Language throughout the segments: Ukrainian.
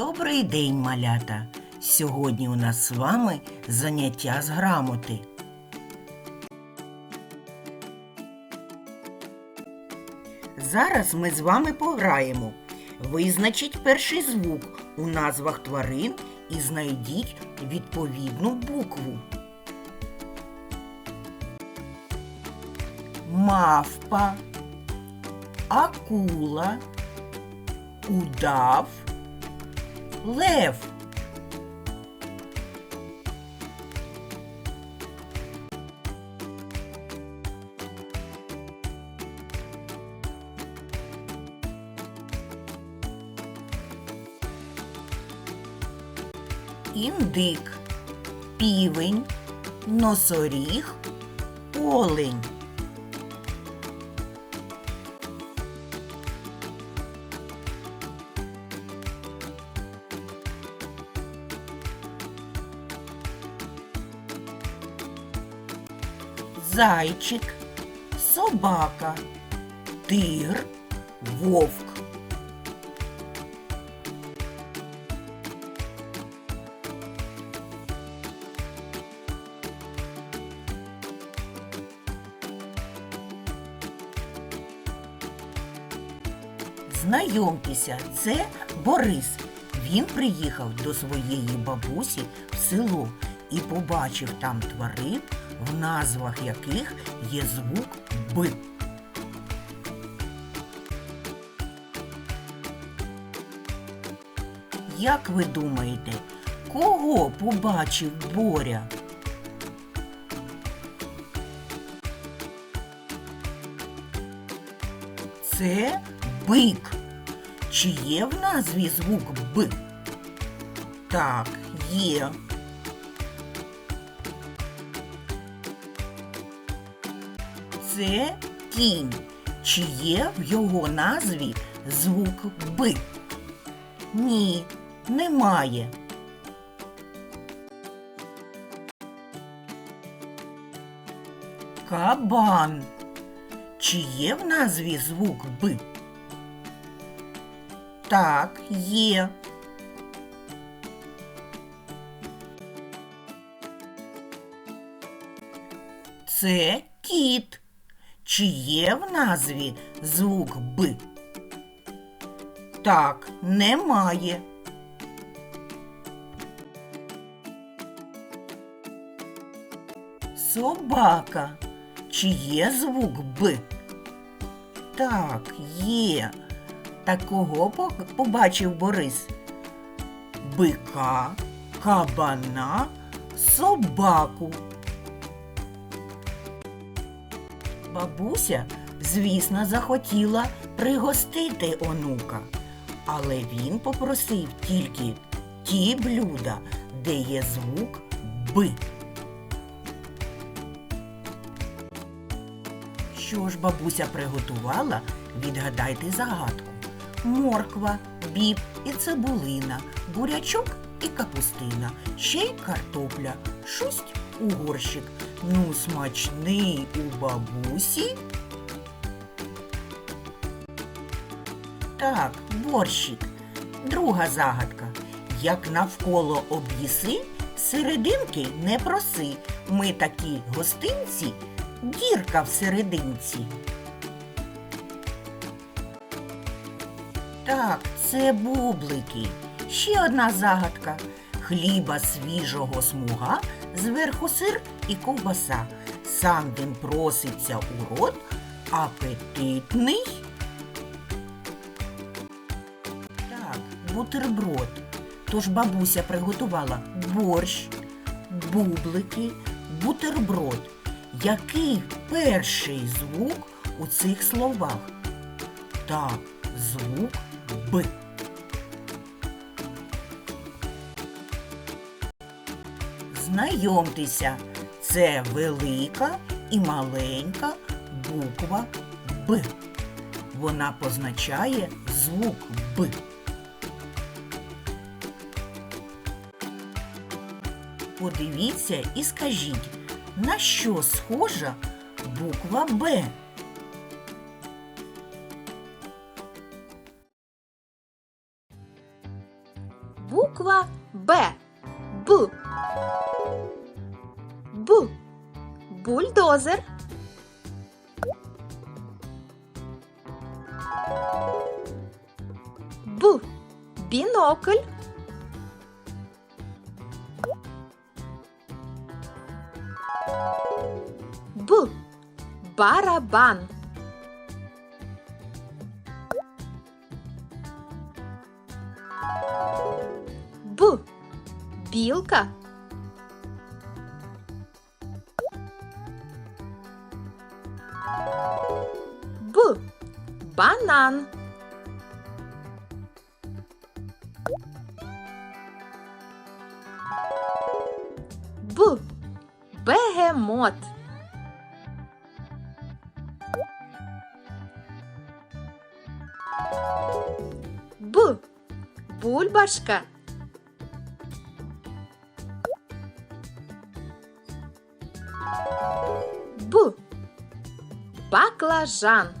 Добрий день, малята! Сьогодні у нас з вами заняття з грамоти. Зараз ми з вами пограємо. Визначіть перший звук у назвах тварин і знайдіть відповідну букву. Мавпа, акула, удав, лев. Індик, півень, носоріг, олень. Зайчик, собака, тигр, вовк. Знайомтеся, це Борис. Він приїхав до своєї бабусі в село і побачив там тварин, в назвах яких є звук Б. Як ви думаєте, кого побачив Боря? Це бик. Чи є в назві звук Б? Так, є. Це кінь. Чи є в його назві звук Б? Ні, немає. Кабан. Чи є в назві звук Б? Так, є. Це кіт. Чи є в назві звук Б? Так, немає. Собака. Чи є звук Б? Так, є. Та кого по- побачив Борис? Бика, кабана, собаку. Бабуся, звісно, захотіла пригостити онука, але він попросив тільки ті блюда, де є звук Б. Що ж бабуся приготувала, відгадайте загадку. Морква, біб і цибулина, бурячок і капустина, ще й картопля, шусть у горщик. Ну, смачний у бабусі. Так, борщик. Друга загадка. Як навколо об'їси, серединки не проси. Ми такі гостинці, дірка в серединці. Так, це бублики. Ще одна загадка. Хліба свіжого смуга, зверху сир і ковбаса. Сам він проситься у рот, апетитний. Так, бутерброд. Тож бабуся приготувала борщ, бублики, бутерброд. Який перший звук у цих словах? Так, звук Б. Знайомтеся, це велика і маленька буква Б. Вона позначає звук Б. Подивіться і скажіть, на що схожа буква Б? Бульдозер. Б. Бінокль. Б. Барабан. Б. Білка. Банан. Б. Бегемот. Б. Бульбашка. Б. Баклажан.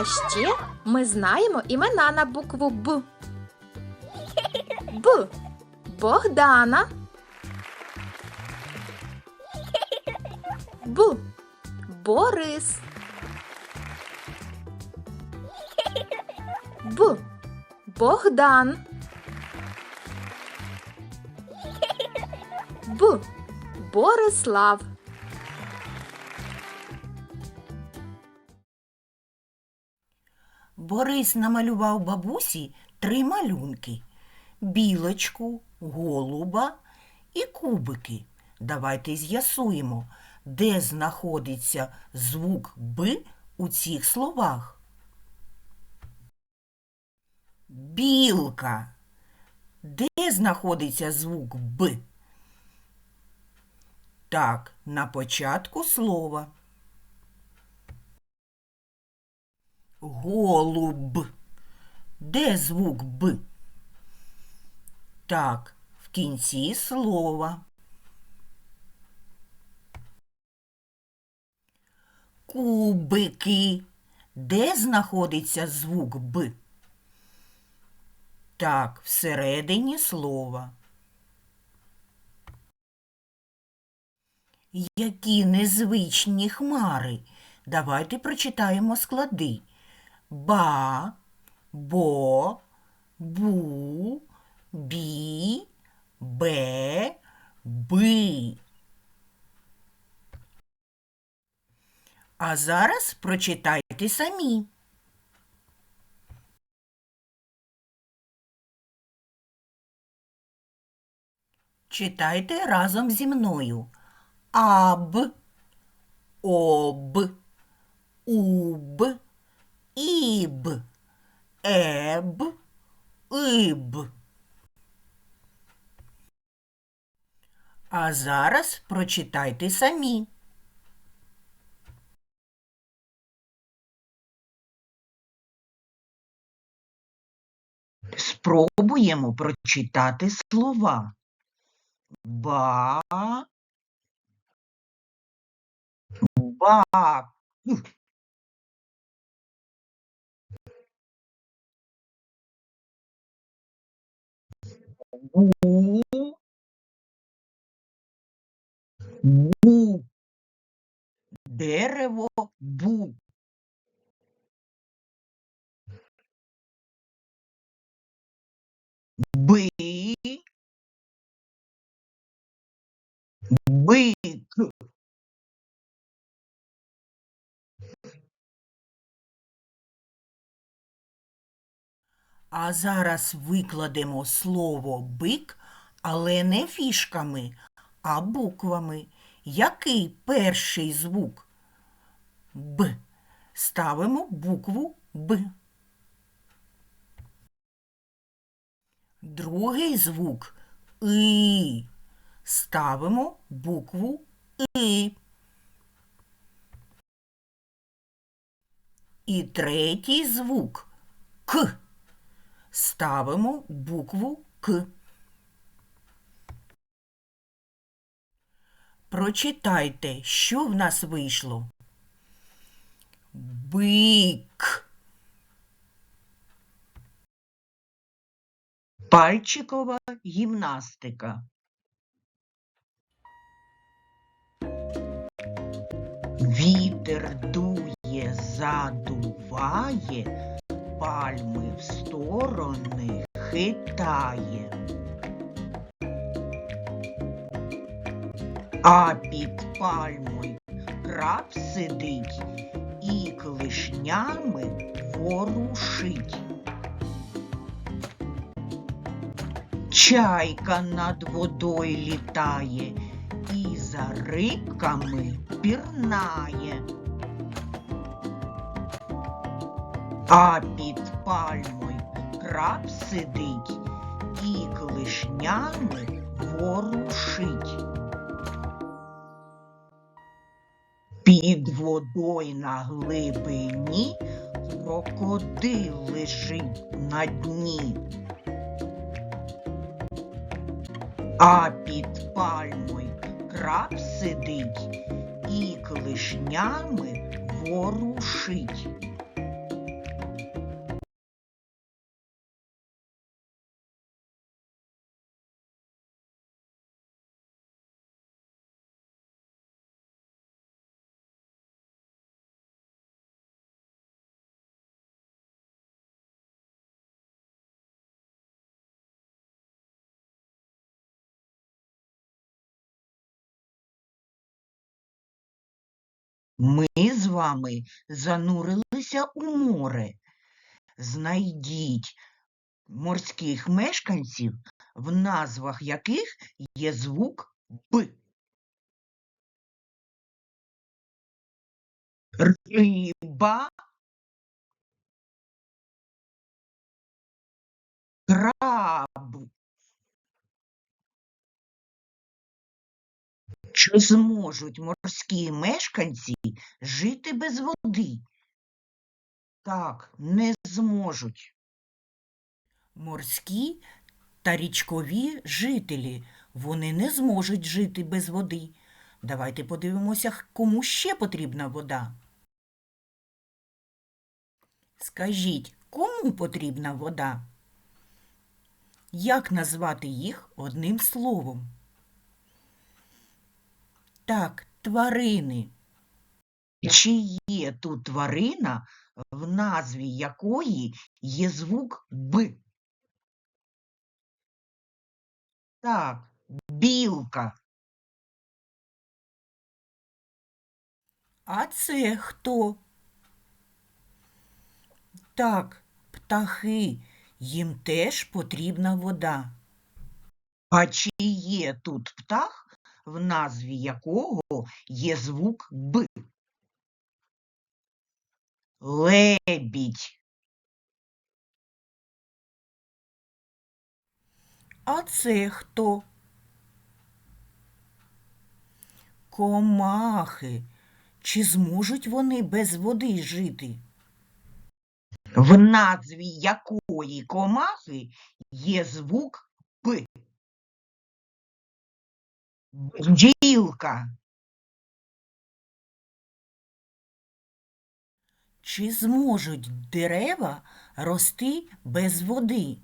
А ще ми знаємо імена на букву Б. Б. Богдана. Б. Борис. Б. Богдан. Б. Борислав. Борис намалював бабусі три малюнки білочку, голуба і кубики. Давайте з'ясуємо, де знаходиться звук Б у цих словах. Білка. Де знаходиться звук Б? Так, на початку слова. Голуб. Де звук Б? Так, в кінці слова. Кубики. Де знаходиться звук Б? Так, всередині слова. Які незвичні хмари. Давайте прочитаємо склади. Ба, бо, бу, бі, бе, би. А зараз прочитайте самі. Читайте разом зі мною. Аб, об, уб, іб, еб, иб. А зараз прочитайте самі. Спробуємо прочитати слова. Ба. Бак. Бу. Бу. Дерево бу. Би. Бик. А зараз викладемо слово бик, але не фішками, а буквами. Який перший звук? Б. Ставимо букву Б. Другий звук И. Ставимо букву И. І третій звук К. Ставимо букву К. Прочитайте, що в нас вийшло. Бик. Пальчикова гімнастика. Вітер дує, задуває, пальми в сторони хитає. А під пальмою краб сидить і клешнями ворушить. Чайка над водою літає і за рибками пірнає. А під пальмою краб сидить і клешнями ворушить. Під водою на глибині крокодил лежить на дні. А під пальмою краб сидить і клешнями ворушить. Ми з вами занурилися у море. Знайдіть морських мешканців, в назвах яких є звук Б. Риба, краб. Чи зможуть морські мешканці жити без води? Так, не зможуть. Морські та річкові жителі, вони не зможуть жити без води. Давайте подивимося, кому ще потрібна вода. Скажіть, кому потрібна вода? Як назвати їх одним словом? Так, тварини. Чи є тут тварина, в назві якої є звук Б? Так, білка. А це хто? Так, птахи. Їм теж потрібна вода. А чи є тут птах, в назві якого є звук Б? Лебідь. А це хто? Комахи. Чи зможуть вони без води жити? В назві якої комахи є звук П? Бджілка. Чи зможуть дерева рости без води?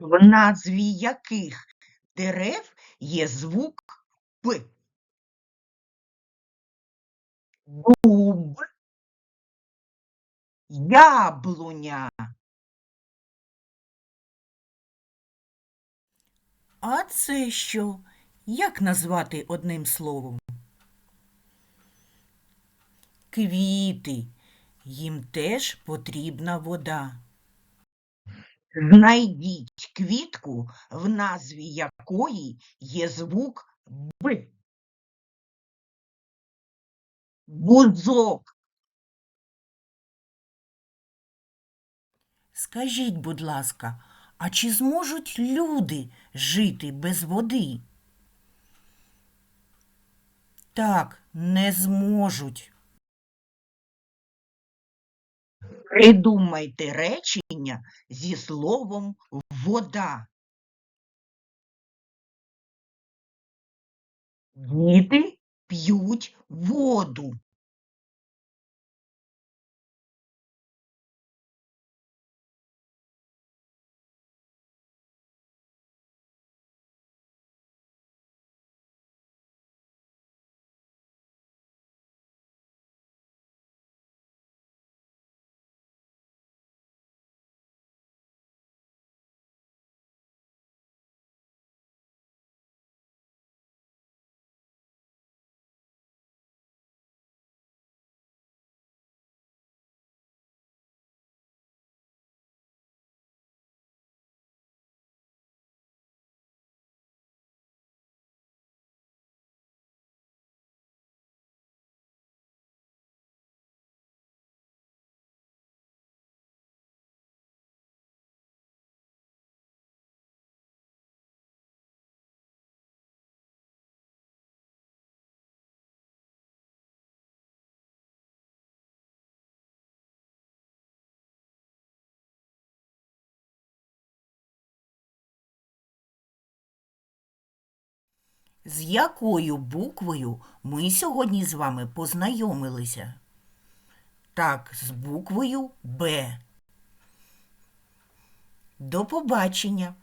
В назві яких дерев є звук П? Дуб, яблуня. А це що? Як назвати одним словом? Квіти. Їм теж потрібна вода. Знайдіть квітку, в назві якої є звук Б. Бузок. Скажіть, будь ласка, а чи зможуть люди жити без води? Так, не зможуть. Придумайте речення зі словом вода. Діти п'ють воду. З якою буквою ми сьогодні з вами познайомилися? Так, з буквою Б. До побачення!